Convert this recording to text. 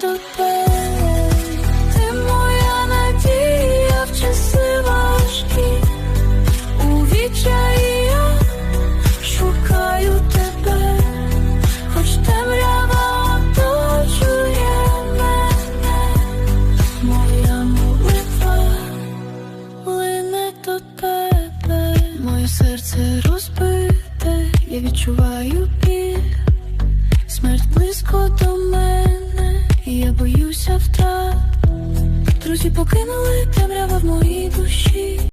тебе, моя надія в часи важкі, у відчаї шукаю тебе, хоч темрява оточує мене, моя молитва лине до тебе, моє серце розбите, я відчуваю біль. Смерть близько до боюся втрат. Друзі покинули душі.